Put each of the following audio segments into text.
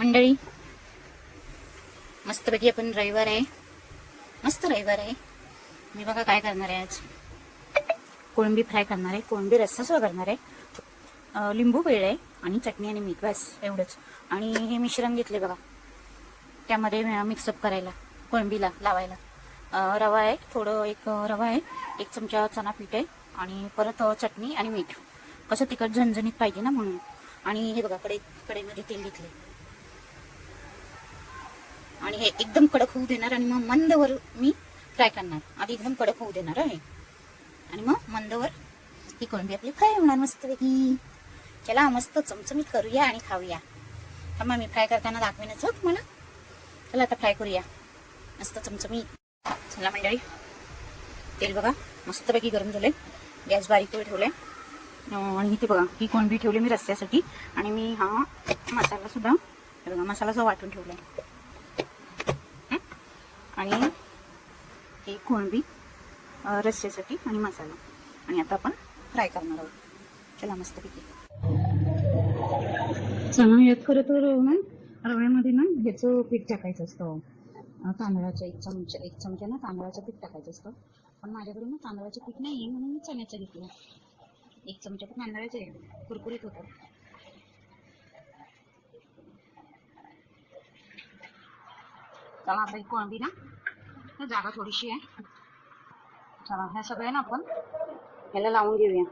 मंडळी मस्तपैकी आपण रविवार आहे. मस्त रविवार आहे. मी बघा काय करणार आहे आज. कोळंबी फ्राय करणार आहे कोळंबी रस्सा करणार आहे. लिंबू पिळ आहे आणि चटणी आणि मीठ बस एवढंच. आणि हे मिश्रण घेतले बघा. त्यामध्ये मिक्सअप करायला कोळंबीला लावायला. रवा आहे थोडं एक रवा आहे एक चमचा चणा पीठ आहे आणि परत चटणी आणि मीठ. कसं तिखट झणझणीत पाहिजे ना म्हणून. आणि हे बघा कडे कडेमध्ये तेल घेतले आणि हे एकदम कडक होऊ देणार आणि मग मंदवर मी फ्राय करणार. आधी एकदम कडक होऊ देणार आहे. आणि मग मंदवर ही कोळंबी आपली फ्राय होणार मस्तपैकी. चला मस्त चमचमीत करूया आणि खाऊया. थांबा मी फ्राय करताना दाखवेनच हो तुम्हाला. चला आता फ्राय करूया. मस्त चमचमीत. चला मंडळी. तेल बघा मस्तपैकी गरम झाले गॅस बारीक वर ठेवले आणि इथे बघा ही कोळंबी ठेवली मी रस्त्यासाठी. आणि मी हा मसाला सुद्धा बघा मसाला जो वाटून ठेवलाय. आहे आणि एक कोळंबी रस्स्यासाठी आणि मसाला. आणि आता आपण फ्राय करणार आहोत. चला मस्तपैकी. चला यात खरं तर ना रव्यामध्ये ना ह्याचं पीठ टाकायचं असतं. तांदळाच्या तांदळाचं एक चमचा एक चमचा ना तांदळाचं पीठ टाकायचं असतं. पण माझ्याकडे ना तांदळाचं पीठ नाही आहे म्हणून मी चण्याचं घेतलं. एक चमचा तर तांदळाचं आहे कुरकुरीत होतं. चला आता ही कोळंबी ना तर जागा थोडीशी आहे. चला ह्या सगळ्या ना आपण ह्याला लावून घेऊया.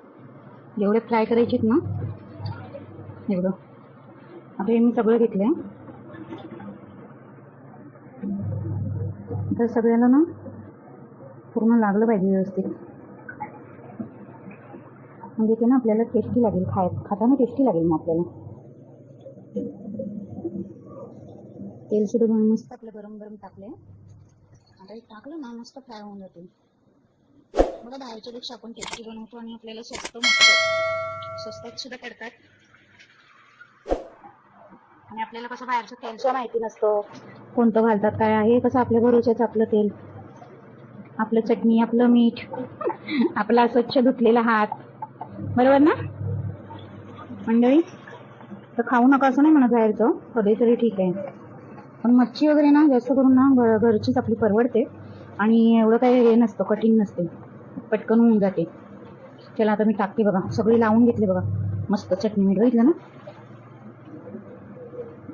जेवढे फ्राय करायचे ना? एवढं. आता हे मी सगळं घेतलंय. तर सगळ्याला ना पूर्ण लागलं पाहिजे व्यवस्थित. म्हणजे ते ना आपल्याला टेस्टी लागेल खाय खाताना टेस्टी लागेल मग आपल्याला. तेल सुद्धा म्हणून मस्त आपलं गरम गरम टाकले आता हे टाकलं ना मस्त फ्राय होऊन जाते बघा बाहेरच्या पेक्षा आपण टेस्टी बनवतो आणि आपल्याला स्वस्त मस्त स्वस्तात सुद्धा पडतात. आणि आपल्याला कसं बाहेरचं तेलचं माहिती नसतं कोणतं घालतात काय आहे कसं आपल्या घरोच्याच आपलं तेल. आपलं चटणी आपलं मीठ आपला स्वच्छ धुतलेला हात. बरोबर ना? मंडळी तर खाऊ नका असं नाही म्हणत बाहेरचं कधी तरी ठीक आहे. पण मच्छी वगैरे ना जास्त करून ना घरचीच आपली परवडते. आणि एवढं काही हे नसतं कठीण नसते. पटकन होऊन जाते. चला आता मी टाकते बघा. सगळी लावून घेतले बघा. मस्त चटणी मीठ बघितलं ना?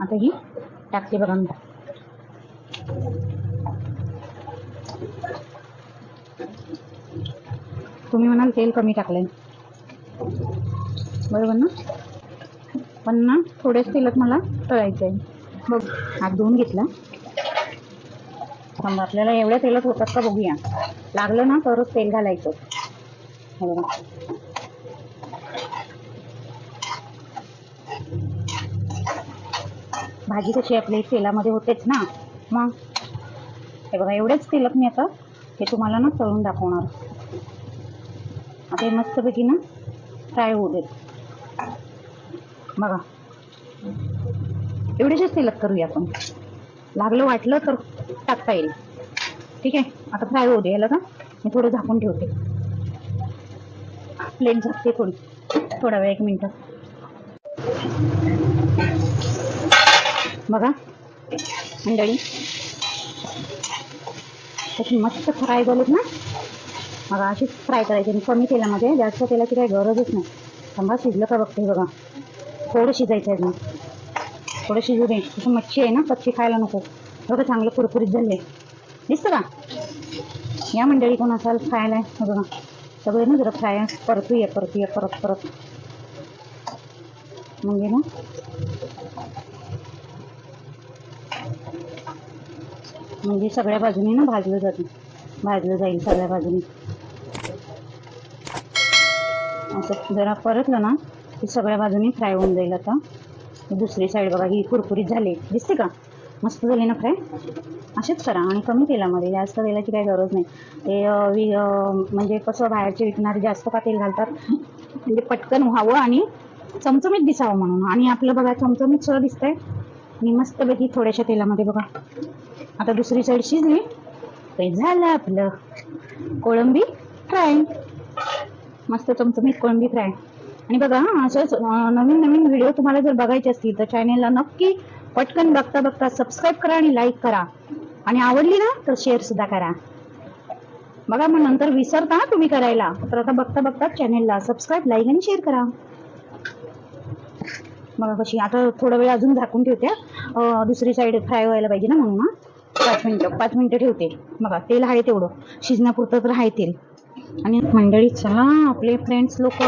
आता ही टाकते बघा मी. तुम्ही म्हणाल तेल कमी टाकलंय. बरोबर ना? पण ना थोड्याच तेलात मला तळायचं आहे बघ हात धुवून घेतला. समजा आपल्याला एवढ्या तेलात होतात का बघूया. लागलं ना तरच तेल घालायचं. भाजी कशी आपली? तेलामध्ये होतेच ना. मग? हे बघा एवढ्याच तेलक मी आता हे तुम्हाला ना तळून दाखवणार. आता हे मस्तपैकी ना फ्राय होऊ देत. बघा. एवढ्याच्याच तेलात करूया आपण. लागलं वाटलं तर टाकता येईल. ठीक आहे? आता फ्राय होऊ दे याला का? मी थोडं झाकून ठेवते. प्लेट झाकते थोडी. थोडा वेळ एक मिनटं. बघा. मंडळी. तशी मस्त फ्राय झालेत ना? बघा अशीच फ्राय करायची कमी तेलामध्ये. जास्त तेलाची काही गरजच नाही. थांबा शिजलं का बघते बघा. थोडं शिजायचं आहे थोडं शिजू दे तसं मच्छी आहे ना कच्ची खायला नको. बघा चांगलं कुरकुरीत झाले दिसतं का? या मंडळी कोण असाल खायला हे बघा. सगळे ना जरा फ्राय परतूया परतूया परत परत. म्हणजे ना. म्हणजे सगळ्या बाजूने ना भाजलं जातं. भाजलं जाईल सगळ्या बाजूने. असं जरा परतलं ना की सगळ्या बाजूने फ्राय होऊन जाईल आता. दुसरी साईड बघा ही कुरकुरीत झाली. दिसते का? मस्त झाली ना फ्राय? असेच करा आणि कमी तेलामध्ये. जास्त तेलाची काही गरज नाही. ते वि- म्हणजे कसं बाहेरचे विकणारे जास्त का तेल घालतात? म्हणजे पटकन व्हावं आणि चमचमीत दिसावं म्हणून. आणि आपलं बघा चमचमीत सगळं दिसतंय. आणि मस्तपैकी थोड्याशा तेलामध्ये बघा. आता दुसरी साईड शिजली. ते झालं आपलं कोळंबी फ्राय मस्त चमचमीत कोळंबी फ्राय आणि बघा असंच नवीन नवीन व्हिडिओ तुम्हाला जर बघायचे असतील तर चॅनेलला नक्की पटकन बघता बघता सबस्क्राईब करा आणि लाईक करा. आणि आवडली ना तर शेअर सुद्धा करा. बघा मग नंतर विसरता ना तुम्ही करायला. तर आता बघता बघता चॅनेलला सबस्क्राईब लाईक आणि शेअर करा. बघा कशी आता थोडा वेळ अजून झाकून ठेवते दुसरी साईड फ्राय व्हायला पाहिजे ना म्हणून पाच मिनिटं पाच मिनिटं ठेवते. बघा तेल आहे तेवढं. शिजण्यापुरतं तर आहे तेल. आणि मंडळी चला आपले फ्रेंड्स लोक.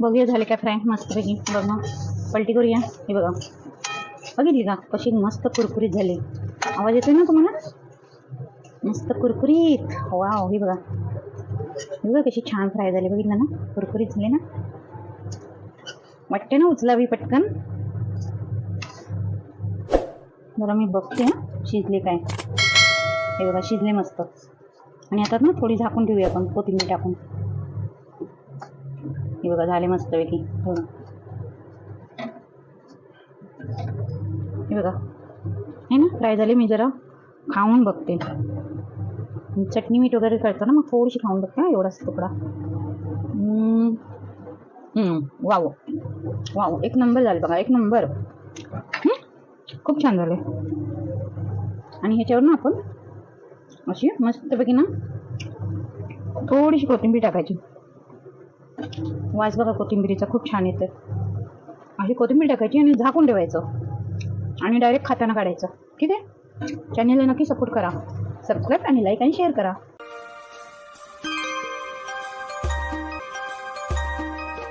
बघूया झाले काय फ्राय मस्तपैकी. बघा पलटी करूया. हे बघा. बघितली का? कशी मस्त कुरकुरीत झाली. आवाज येतोय ना तुम्हाला? मस्त कुरकुरीत. वाव हे बघा. हे बघा कशी छान फ्राय झाली. बघितलं ना? कुरकुरीत झाले ना? वाटते ना उचलावी पटकन? बरं मी बघते ना शिजले काय? हे बघा शिजले मस्त. आणि आता ना थोडी झाकून ठेवूया आपण. कोथिंबीर टाकून. हे बघा झाले मस्तपैकी हे. हो. बघा हे बघा. हे ना फ्राय झाले मी जरा. खाऊन बघते. चटणी मीठ वगैरे करतो ना मग थोडीशी खाऊन बघते ना एवढाच तुकडा. वाव. वाव. एक नंबर झाले बघा एक नंबर. खूप छान झाले. आणि ह्याच्यावर ना आपण अशी मस्तपैकी ना थोडीशी कोथिंबीर टाकायची. वास बघा कोथिंबीरीचा खूप छान येते अशी कोथिंबीर टाकायची आणि झाकून ठेवायचं. आणि डायरेक्ट खाताना काढायचं. ठीक आहे? चॅनेलला नक्की सपोर्ट करा. सबस्क्राईब आणि लाईक आणि शेअर करा.